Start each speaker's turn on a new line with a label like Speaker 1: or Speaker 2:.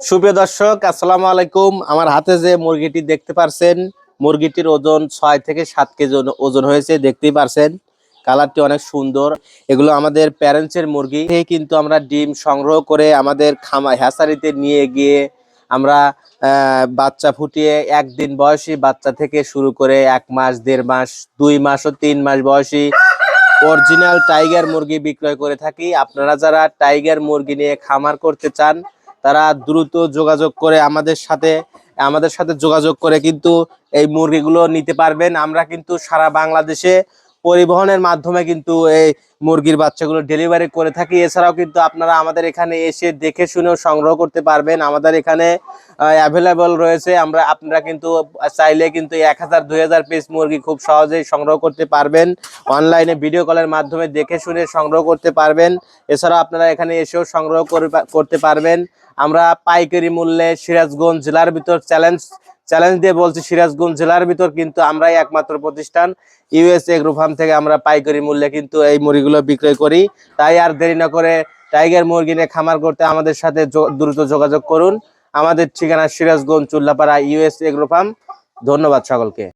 Speaker 1: সুপ্রিয় দর্শক, আসসালামু আলাইকুম। আমার হাতে যে মুরগিটি দেখতে পারছেন, মুরগিটির ওজন ছয় থেকে সাত কেজি ওজন- হয়েছে, দেখতেই পারছেন। কালারটি অনেক সুন্দর। এগুলো আমাদের প্যারেন্টসের মুরগি। কিন্তু আমরা ডিম সংগ্রহ করে আমাদের খামা হ্যাসারিতে নিয়ে গিয়ে আমরা বাচ্চা ফুটিয়ে একদিন বয়সী বাচ্চা থেকে শুরু করে এক মাস, দেড় মাস, দুই মাস ও তিন মাস বয়সী অরিজিনাল টাইগার মুরগি বিক্রয় করে থাকি। আপনারা যারা টাইগার মুরগি নিয়ে খামার করতে চান তারা দ্রুত যোগাযোগ করে আমাদের সাথে আমাদের সাথে যোগাযোগ করে কিন্তু এই মুরগিগুলো নিতে পারবেন। আমরা কিন্তু সারা বাংলাদেশে পরিবহনের মাধ্যমে কিন্তু এই মুরগির বাচ্চাগুলো ডেলিভারি করে থাকি। এছাড়াও কিন্তু আপনারা আমাদের এখানে এসে দেখে শুনেও সংগ্রহ করতে পারবেন। আমাদের এখানে অ্যাভেলেবল রয়েছে। আমরা, আপনারা কিন্তু চাইলে কিন্তু এক হাজার, দুই হাজার পিস মুরগি খুব সহজেই সংগ্রহ করতে পারবেন। অনলাইনে ভিডিও কলের মাধ্যমে দেখে শুনে সংগ্রহ করতে পারবেন। এছাড়াও আপনারা এখানে এসেও সংগ্রহ করে করতে পারবেন। আমরা পাইকারি মূল্যে সিরাজগঞ্জ জেলার ভিতর চ্যালেঞ্জ চ্যালেঞ্জ দিয়ে বলছি সিরাজগঞ্জ জেলার ভিতর কিন্তু আমরাই একমাত্র প্রতিষ্ঠান। ইউএস এগ্রো ফার্ম থেকে আমরা পাইকারি মূল্যে কিন্তু এই মুড়িগুলো বিক্রয় করি। তাই আর দেরি না করে টাইগার মুরগি নিয়ে খামার করতে আমাদের সাথে দ্রুত যোগাযোগ করুন। আমাদের ঠিকানা Sirajganj Chullapara US agro farm ধন্যবাদ সকলকে।